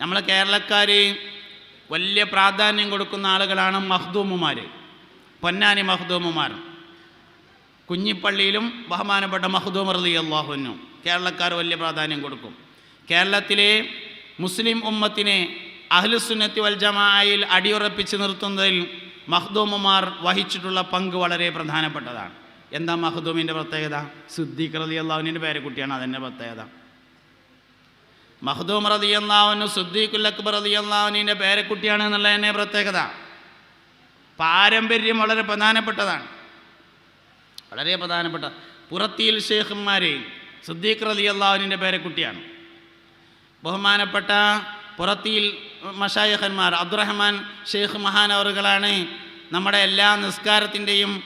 നമ്മൾ കേരളക്കാർ വലിയ പ്രാധാന്യം കൊടുക്കുന്ന ആളുകളാണ് മഹ്ദൂമുമാർ പൊന്നാനി മഹ്ദൂമുമാർ കുഞ്ഞിപ്പള്ളിയിലും ബഹുമാനപ്പെട്ട മഹ്ദൂം റലി അള്ളാഹുനും കേരളക്കാർ വലിയ പ്രാധാന്യം കൊടുക്കും. കേരളത്തിലെ മുസ്ലിം ഉമ്മത്തിനെ അഹ്ലുസുന്നത്തി വൽജമായിൽ അടിയുറപ്പിച്ച് നിർത്തുന്നതിൽ മഹ്ദൂമുമാർ വഹിച്ചിട്ടുള്ള പങ്ക് വളരെ പ്രധാനപ്പെട്ടതാണ്. എന്താ മഹ്ദൂമിന്റെ പ്രത്യേകത? സിദ്ദീഖ് റലി അള്ളാഹുവിന്റെ പേരക്കുട്ടിയാണ് അതിന്റെ പ്രത്യേകത. മഹ്ദൂം റലി എന്നാവനും സിദ്ദീഖുൽ അക്ബർ അള്ളാഹുവിന്റെ പേരക്കുട്ടിയാണ് എന്നുള്ളതിന്റെ പ്രത്യേകത. പാരമ്പര്യം വളരെ പ്രധാനപ്പെട്ടതാണ്. വളരെ പ്രധാനപ്പെട്ട പുറത്തിയിൽ ഷേഖന്മാർ സിദ്ദീഖ് റലി അള്ളാഹുവിന്റെ പേരക്കുട്ടിയാണ്. ബഹുമാനപ്പെട്ട പുറത്തിയിൽ മഷായഹന്മാർ അബ്ദുറഹ്മാൻ ഷെയ്ഖ് മഹാനവറുകളാണ് നമ്മുടെ എല്ലാ നിസ്കാരത്തിന്റെയും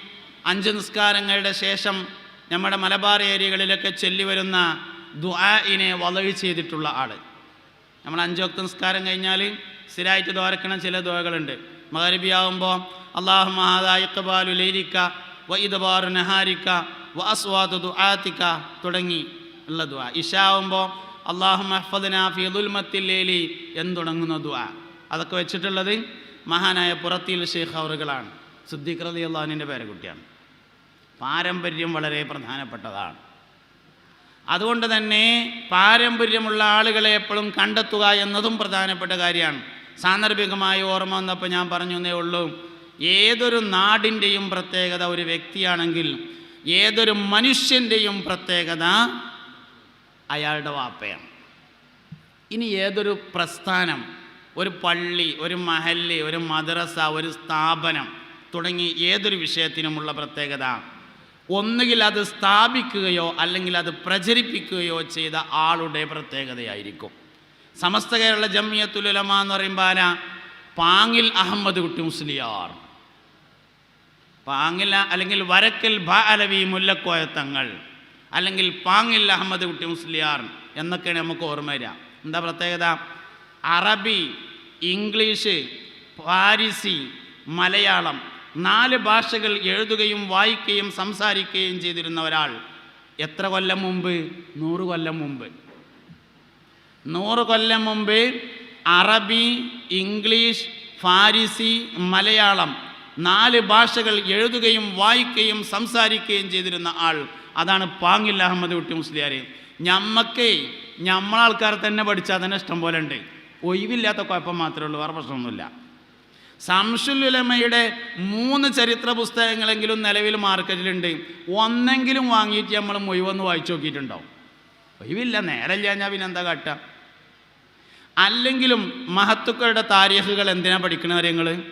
അഞ്ച് നിസ്കാരങ്ങളുടെ ശേഷം നമ്മുടെ മലബാർ ഏരിയകളിലൊക്കെ ചൊല്ലി വരുന്ന ദുആഇനെ വളഴി ചെയ്തിട്ടുള്ള ആൾ നമ്മൾ അഞ്ചോക്ത നിസ്കാരം കഴിഞ്ഞാൽ സ്ഥിരമായിട്ട് ദ്വാരക്കണം ചില ദ്വകളുണ്ട് മകരിബിയാവുമ്പോൾ അള്ളാഹു മഹാദായിക്കബാലു ലൈലിക്ക വ ഇദബാറു നഹാരിക്ക വ അസ്വാദു ദുആത്തിക്ക തുടങ്ങി ഉള്ള ദുആ. ഇഷാവുമ്പോൾ അള്ളാഹു ഫീ ദുൽമത്തിൽ ലൈലി എന്ന് തുടങ്ങുന്ന ദുആ. അതൊക്കെ വെച്ചിട്ടുള്ളത് മഹാനായ പുറത്തിൽ ഷെയ്ഖ് അവറുകളാണ് സിദ്ദീഖ് റലി അള്ളാഹുവിന്റെ പേരക്കുട്ടിയാണ്. പാരമ്പര്യം വളരെ പ്രധാനപ്പെട്ടതാണ്. അതുകൊണ്ട് തന്നെ പാരമ്പര്യമുള്ള ആളുകളെ എപ്പോഴും കണ്ടെത്തുക എന്നതും പ്രധാനപ്പെട്ട കാര്യമാണ്. സാന്ദർഭികമായി ഓർമ്മ വന്നപ്പോൾ ഞാൻ പറഞ്ഞു എന്നേ ഉള്ളൂ ഏതൊരു നാടിന്റെയും പ്രത്യേകത ഒരു വ്യക്തിയാണെങ്കിൽ ഏതൊരു മനുഷ്യന്റെയും പ്രത്യേകത അയാളുടെ വാപ്പയാണ്. ഇനി ഏതൊരു പ്രസ്ഥാനം ഒരു പള്ളി ഒരു മഹല്ല് ഒരു മദ്രസ ഒരു സ്ഥാപനം തുടങ്ങി ഏതൊരു വിഷയത്തിനുമുള്ള പ്രത്യേകത? ഒന്നുകിൽ അത് സ്ഥാപിക്കുകയോ അല്ലെങ്കിൽ അത് പ്രചരിപ്പിക്കുകയോ ചെയ്ത ആളുടെ പ്രത്യേകതയായിരിക്കും. സമസ്ത കേരള ജമിയത്തുലമ എന്ന് പറയുമ്പോൾ ആരാ? പാങ്ങിൽ അഹമ്മദ് കുട്ടി മുസ്ലിയാർ. പാങ്ങിൽ അല്ലെങ്കിൽ വരക്കൽ ഭ അലവി മുല്ലക്കോയ തങ്ങൾ. അല്ലെങ്കിൽ പാങ്ങിൽ അഹമ്മദ് കുട്ടി മുസ്ലിയാർ എന്നൊക്കെയാണ് നമുക്ക് ഓർമ്മ വരിക. എന്താ പ്രത്യേകത? അറബി ഇംഗ്ലീഷ് പാരിസി മലയാളം നാല് ഭാഷകൾ എഴുതുകയും വായിക്കുകയും സംസാരിക്കുകയും ചെയ്തിരുന്ന ഒരാൾ എത്ര കൊല്ലം മുമ്പ്? നൂറ് കൊല്ലം മുമ്പ്. നൂറ് കൊല്ലം മുമ്പ് അറബി ഇംഗ്ലീഷ് ഫാരിസി മലയാളം നാല് ഭാഷകൾ എഴുതുകയും വായിക്കുകയും സംസാരിക്കുകയും ചെയ്തിരുന്ന ആൾ അതാണ് പാങ്ങിൽ അഹമ്മദ് കുട്ടി മുസ്ലിയാർ ഞമ്മക്ക് ഞമ്മളാൾക്കാർ തന്നെ പഠിച്ചാൽ തന്നെ ഇഷ്ടം പോലെ ഉണ്ട് ഒഴിവില്ലാത്ത കുഴപ്പം മാത്രമേ ഉള്ളൂ വേറെ പ്രശ്നമൊന്നുമില്ല. സംഷുലുലമയുടെ മൂന്ന് ചരിത്ര പുസ്തകങ്ങളെങ്കിലും നിലവിൽ മാർക്കറ്റിലുണ്ട്. ഒന്നെങ്കിലും വാങ്ങിയിട്ട് നമ്മൾ മുഴുവൊന്ന് വായിച്ചു നോക്കിയിട്ടുണ്ടാവും. ഒഴിവില്ല നേരമില്ല ഞാൻ പിന്നെ എന്താ കാട്ടുക അല്ലെങ്കിലും മഹത്തുക്കളുടെ താരീഖുകൾ എന്തിനാ പഠിക്കണവരെ നിങ്ങൾ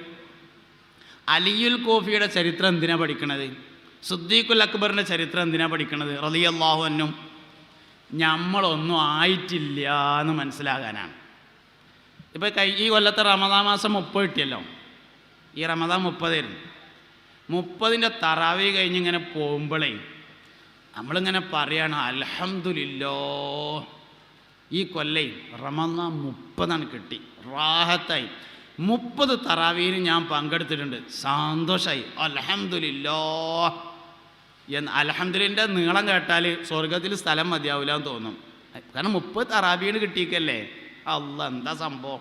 അലിയുൽ കോഫിയുടെ ചരിത്രം എന്തിനാ പഠിക്കണത്? സുദ്ദീഖുൽ അക്ബറിന്റെ ചരിത്രം എന്തിനാ പഠിക്കണത്? റലിയല്ലാഹു അന്നും നമ്മളൊന്നും ആയിട്ടില്ല എന്ന് മനസ്സിലാകാനാണ്. ഇപ്പോൾ കൈ ഈ കൊല്ലത്തെ റമദാ മാസം മുപ്പത് കിട്ടിയല്ലോ. ഈ റമദാ മുപ്പതായിരുന്നു. മുപ്പതിന്റെ തറാവി കഴിഞ്ഞിങ്ങനെ പോകുമ്പോഴേ നമ്മളിങ്ങനെ പറയാണ് അലഹമില്ലോ ഈ കൊല്ലം റമദാൻ മുപ്പതാണ് കിട്ടി. റാഹത്തായി. മുപ്പത് തറാവീന് ഞാൻ പങ്കെടുത്തിട്ടുണ്ട്. സന്തോഷമായി അലഹമില്ലോ എന്ന് അലഹമ്മദിലിന്റെ നീളം കേട്ടാൽ സ്വർഗത്തിൽ സ്ഥലം മതിയാവില്ല എന്ന് തോന്നും. കാരണം മുപ്പത് തറാബീന് കിട്ടിയിക്കല്ലേ. അല്ല എന്താ സംഭവം?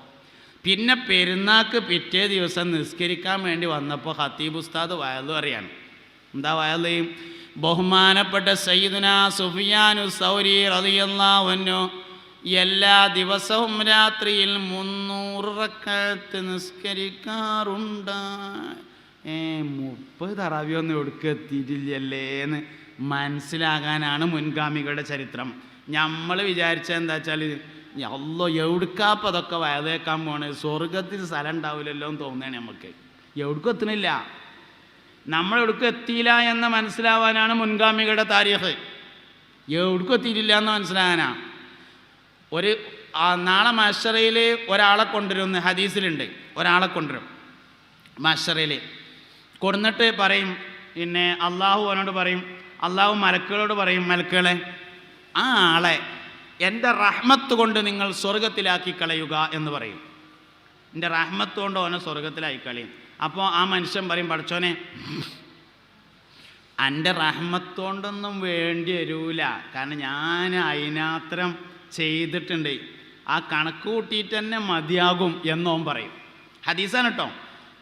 പിന്നെ പെരുന്നാക്ക് പിറ്റേ ദിവസം നിസ്കരിക്കാൻ വേണ്ടി വന്നപ്പോൾ ഹത്തീബ് ഉസ്താദ് വയലു അറിയാണ് എന്താ വയൽ? ബഹുമാനപ്പെട്ട സയ്യിദുന സുഫിയാനു സൗരി റതിയല്ലാവന്നു എല്ലാ ദിവസവും രാത്രിയിൽ മുന്നൂറ് റക്കത്ത് നിസ്കരിക്കാറുണ്ട്. ഏ മുപ്പത് തറാവിയൊന്നും എന്ന് മനസ്സിലാകാനാണ് മുൻഗാമികളുടെ ചരിത്രം. നമ്മൾ വിചാരിച്ചെന്താച്ചാൽ എന്താ അല്ലോ എവിടുക്കാപ്പം അതൊക്കെ വയതേക്കാൻ പോണേ? സ്വർഗത്തിൽ സ്ഥലം ഉണ്ടാവില്ലല്ലോ എന്ന് തോന്നുകയാണ് നമുക്ക് എവിടേക്കും എത്തണില്ല നമ്മൾ എവിടേക്കും എത്തിയില്ല എന്ന് മനസ്സിലാവാനാണ് മുൻഗാമികളുടെ താരീഖ് എവിടേക്കും എത്തിയിട്ടില്ല എന്ന് മനസ്സിലാകാനാ. ഒരു നാളെ മഷറയിൽ ഒരാളെ കൊണ്ടുവരും ഹദീസിലുണ്ട്. ഒരാളെ കൊണ്ടുവരും മഷറയിൽ കൊടുന്നിട്ട് പറയും പിന്നെ അള്ളാഹു അവനോട് പറയും അള്ളാഹു മലക്കുകളോട് പറയും മലക്കുകളെ ആ ആളെ എന്റെ റഹ്മത്ത് കൊണ്ട് നിങ്ങൾ സ്വർഗത്തിലാക്കി കളയുക എന്ന് പറയും. എന്റെ റഹ്മത്ത് കൊണ്ട് ഓനെ സ്വർഗത്തിലാക്കി കളയും. അപ്പോൾ ആ മനുഷ്യൻ പറയും പഠിച്ചോനെ എന്റെ റഹ്മത്ത് കൊണ്ടൊന്നും വേണ്ടി വരൂല. കാരണം ഞാൻ അതിനാത്രം ചെയ്തിട്ടുണ്ട്. ആ കണക്ക് കൂട്ടിയിട്ട് തന്നെ മതിയാകും എന്നോൻ പറയും. ഹദീസാണ് കേട്ടോ.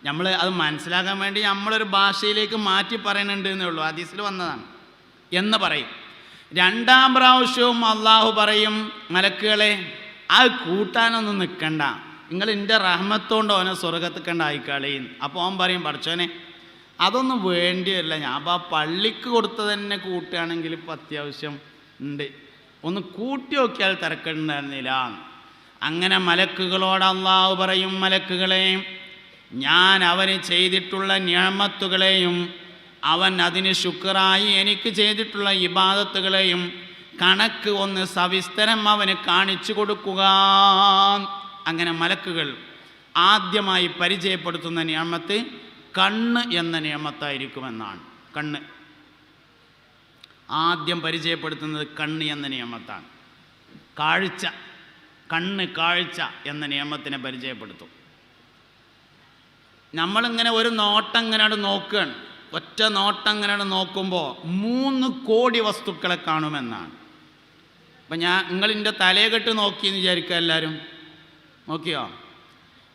നമ്മൾ അത് മനസ്സിലാക്കാൻ വേണ്ടി നമ്മളൊരു ഭാഷയിലേക്ക് മാറ്റി പറയുന്നുണ്ട് എന്നേ ഉള്ളൂ. ഹദീസിൽ വന്നതാണ്. എന്ന് പറയും. രണ്ടാം പ്രാവശ്യവും അള്ളാഹു പറയും മലക്കുകളെ ആ കൂട്ടാനൊന്നും നിൽക്കണ്ട നിങ്ങൾ എന്റെ റഹ്മത്തോണ്ട് ഓനെ സ്വർഗത്ത് കണ്ട ആയിക്കളയും അപ്പോൾ അവൻ പറയും പഠിച്ചോനെ അതൊന്നും വേണ്ടി വരില്ല ഞാൻ അപ്പോൾ ആ പള്ളിക്ക് കൊടുത്തത് തന്നെ കൂട്ടുകയാണെങ്കിൽ ഇപ്പം അത്യാവശ്യം ഉണ്ട്. ഒന്ന് കൂട്ടി നോക്കിയാൽ തിരക്കുണ്ടായിരുന്നില്ല. അങ്ങനെ മലക്കുകളോട് അള്ളാഹു പറയും മലക്കുകളെയും ഞാൻ അവന് ചെയ്തിട്ടുള്ള ഞാമത്തുകളെയും അവൻ അതിന് ശുക്രായി എനിക്ക് ചെയ്തിട്ടുള്ള ഇബാദത്തുകളെയും കണക്ക് ഒന്ന് സവിസ്തരം അവന് കാണിച്ചു കൊടുക്കുക. അങ്ങനെ മലക്കുകൾ ആദ്യമായി പരിചയപ്പെടുത്തുന്ന നിയമത്ത് കണ്ണ് എന്ന നിയമത്തായിരിക്കുമെന്നാണ്. കണ്ണ്. ആദ്യം പരിചയപ്പെടുത്തുന്നത് കണ്ണ് എന്ന നിയമത്താണ്. കാഴ്ച. കണ്ണ് കാഴ്ച എന്ന നിയമത്തിനെ പരിചയപ്പെടുത്തും. നമ്മളിങ്ങനെ ഒരു നോട്ടം ഇങ്ങനെ നോക്കുകയാണ് ഒറ്റ നോട്ടം ഇങ്ങനെ നോക്കുമ്പോൾ മൂന്ന് കോടി വസ്തുക്കളെ കാണുമെന്നാണ്. അപ്പം ഞാൻ നിങ്ങൾ നിങ്ങളിന്റെ നോക്കി നോക്കിയെന്ന് വിചാരിക്കുക എല്ലാവരും നോക്കിയോ?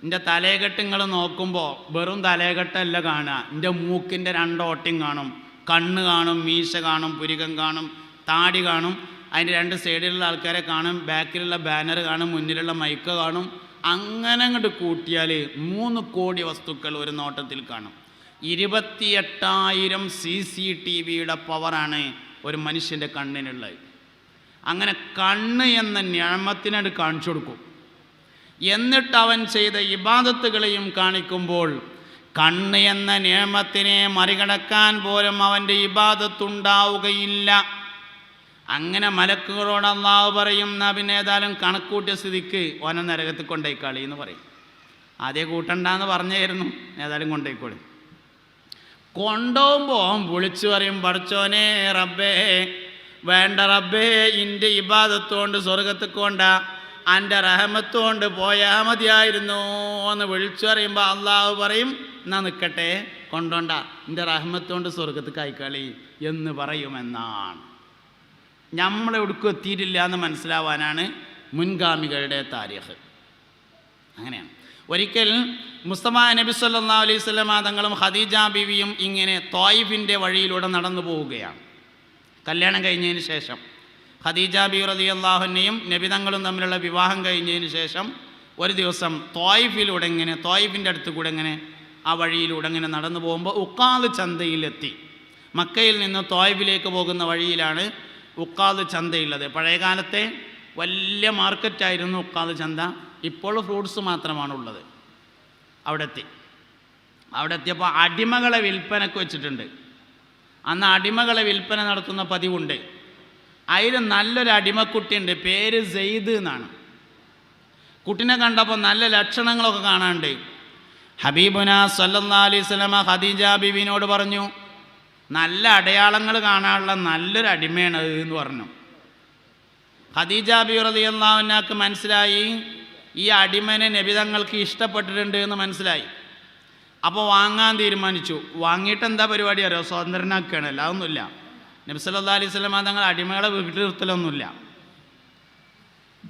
എന്റെ തലയെകെട്ട് നിങ്ങൾ നോക്കുമ്പോൾ വെറും തലയെകെട്ടല്ല കാണുക. എന്റെ മൂക്കിന്റെ രണ്ടോട്ടയും കാണും. കണ്ണ് കാണും മീശ കാണും പുരികം കാണും താടി കാണും. അതിന്റെ രണ്ട് സൈഡിലുള്ള ആൾക്കാരെ കാണും. ബാക്കിലുള്ള ബാനർ കാണും. മുന്നിലുള്ള മൈക്ക് കാണും. അങ്ങനെ അങ്ങോട്ട് കൂട്ടിയാൽ മൂന്ന് കോടി വസ്തുക്കൾ ഒരു നോട്ടത്തിൽ കാണും. ഇരുപത്തിയെട്ടായിരം സി സി ടി വിയുടെ പവറാണ് ഒരു മനുഷ്യന്റെ കണ്ണിനുള്ളത്. അങ്ങനെ കണ്ണ് എന്ന ഞാമത്തിനട് കാണിച്ചു കൊടുക്കും. എന്നിട്ട് അവൻ ചെയ്ത ഇബാദത്തുകളെയും കാണിക്കുമ്പോൾ കണ്ണ് എന്ന നിയമത്തിനെ മറികടക്കാൻ പോലും അവന്റെ ഇബാദത്തുണ്ടാവുകയില്ല. അങ്ങനെ മലക്കുകളോട് അള്ളാഹു പറയും എന്നാ പിന്നെ ഏതായാലും കണക്കൂട്ടിയ സ്ഥിതിക്ക് ഓന നരകത്തിൽ കൊണ്ടേക്കാളി എന്ന് പറയും. ആദ്യം കൂട്ടണ്ടെന്ന് പറഞ്ഞായിരുന്നു ഏതായാലും കൊണ്ടേക്കോളി കൊണ്ടുപോകുമ്പോൾ വിളിച്ചു പറയും പഠിച്ചോനെ റബ്ബേ വേണ്ട റബ്ബേ ഇന്റെ ഇബാദത്തുകൊണ്ട് സ്വർഗത്തിൽ കൊണ്ട എന്റെ റഹമത്തുകൊണ്ട് പോയാൽ മതിയായിരുന്നു. എന്ന് വിളിച്ചു പറയുമ്പോൾ അള്ളാഹു പറയും എന്നാ നിൽക്കട്ടെ കൊണ്ടോണ്ട എന്റെ റഹമത്തുകൊണ്ട് സ്വർഗത്തിൽ കൈക്കളി എന്ന് പറയുമെന്നാണ്. നമ്മളെവിടേക്കും എത്തിയിട്ടില്ല എന്ന് മനസ്സിലാവാനാണ് മുൻഗാമികളുടെ താരീഖ്. അങ്ങനെയാണ്. ഒരിക്കൽ മുസ്തഫ നബി സല്ലാ അലൈഹി സ്വലമ തങ്ങളും ഖദീജ ബീവിയും ഇങ്ങനെ തോയിഫിന്റെ വഴിയിലൂടെ നടന്നു പോവുകയാണ്. കല്യാണം കഴിഞ്ഞതിന് ശേഷം ഖദീജ ബി റതി അള്ളാഹുനെയും നബിതങ്ങളും തമ്മിലുള്ള വിവാഹം കഴിഞ്ഞതിന് ശേഷം ഒരു ദിവസം തോയിഫിലൂടെ ഇങ്ങനെ തോയിഫിന്റെ അടുത്ത് കൂടെ ഇങ്ങനെ ആ വഴിയിലൂടെ ഇങ്ങനെ നടന്നു പോകുമ്പോൾ ഉക്കാദ് ചന്തയിലെത്തി. മക്കയിൽ നിന്ന് തോയിഫിലേക്ക് പോകുന്ന വഴിയിലാണ് ഉക്കാദ് ചന്തയുള്ളത്. പഴയകാലത്തെ വലിയ മാർക്കറ്റായിരുന്നു ഉക്കാദ് ചന്ത. ഇപ്പോൾ ഫ്രൂട്ട്സ് മാത്രമാണുള്ളത്. അവിടെ എത്തി അവിടെ എത്തിയപ്പോൾ അടിമകളെ വിൽപ്പനക്ക് വെച്ചിട്ടുണ്ട്. അന്ന് അടിമകളെ വിൽപ്പന നടത്തുന്ന പതിവുണ്ട്. അതിൽ നല്ലൊരു അടിമക്കുട്ടിയുണ്ട്. പേര് സെയ്ദ് എന്നാണ്. കുട്ടിനെ കണ്ടപ്പോൾ നല്ല ലക്ഷണങ്ങളൊക്കെ കാണാണ്ട് ഹബീബുന സല്ലാ അലൈഹി സ്വലമ ഖദീജ ബീബിനോട് പറഞ്ഞു നല്ല അടയാളങ്ങൾ കാണാനുള്ള നല്ലൊരു അടിമയാണ് അത് എന്ന് പറഞ്ഞു. ഖദീജ ബി റളിയല്ലാഹുവിനാക്ക് മനസ്സിലായി ഈ അടിമനെ നബിതങ്ങൾക്ക് ഇഷ്ടപ്പെട്ടിട്ടുണ്ട് എന്ന് മനസ്സിലായി. അപ്പോൾ വാങ്ങാൻ തീരുമാനിച്ചു. വാങ്ങിയിട്ട് എന്താ പരിപാടി അറിയോ? സ്വതന്ത്രനാക്കുകയാണ് അതൊന്നുമില്ല. നബി സല്ലാ അലൈഹി സ്വലമ തങ്ങൾ അടിമകളെ വീട്ടിൽ നിർത്തലൊന്നുമില്ല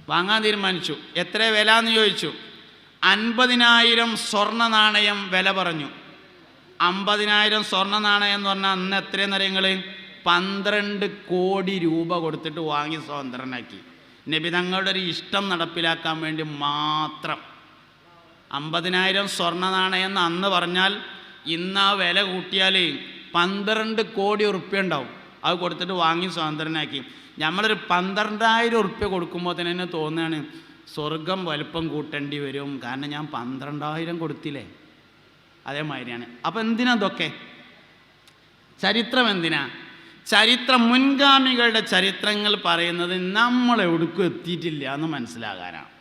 വാങ്ങാൻ തീരുമാനിച്ചു. എത്ര വില എന്ന് ചോദിച്ചു. അൻപതിനായിരം സ്വർണ നാണയം വില പറഞ്ഞു. അമ്പതിനായിരം സ്വർണ നാണയം എന്ന് പറഞ്ഞാൽ അന്ന് എത്രയെന്ന് അറിയങ്ങൾ പന്ത്രണ്ട് കോടി രൂപ കൊടുത്തിട്ട് വാങ്ങി സ്വതന്ത്രനാക്കി. നബി തങ്ങളുടെ ഒരു ഇഷ്ടം നടപ്പിലാക്കാൻ വേണ്ടി മാത്രം. അമ്പതിനായിരം സ്വർണ നാണയം അന്ന് പറഞ്ഞാൽ ഇന്ന് ആ വില കൂട്ടിയാൽ പന്ത്രണ്ട് കോടി ഉറുപ്പ്യ ഉണ്ടാവും. അത് കൊടുത്തിട്ട് വാങ്ങി സ്വാതന്ത്ര്യനാക്കി നമ്മളൊരു പന്ത്രണ്ടായിരം ഉറുപ്പ്യ കൊടുക്കുമ്പോൾ തന്നെ എന്നെ തോന്നുകയാണ് സ്വർഗം വലുപ്പം കൂട്ടേണ്ടി വരും. കാരണം ഞാൻ പന്ത്രണ്ടായിരം കൊടുത്തില്ലേ? അതേമാതിരിയാണ്. അപ്പം എന്തിനാ ഇതൊക്കെ? ചരിത്രം എന്തിനാ? ചരിത്രം മുൻഗാമികളുടെ ചരിത്രങ്ങൾ പറയുന്നത് നമ്മൾ എവിടേക്കും എത്തിയിട്ടില്ല എന്ന് മനസ്സിലാകാനാണ്.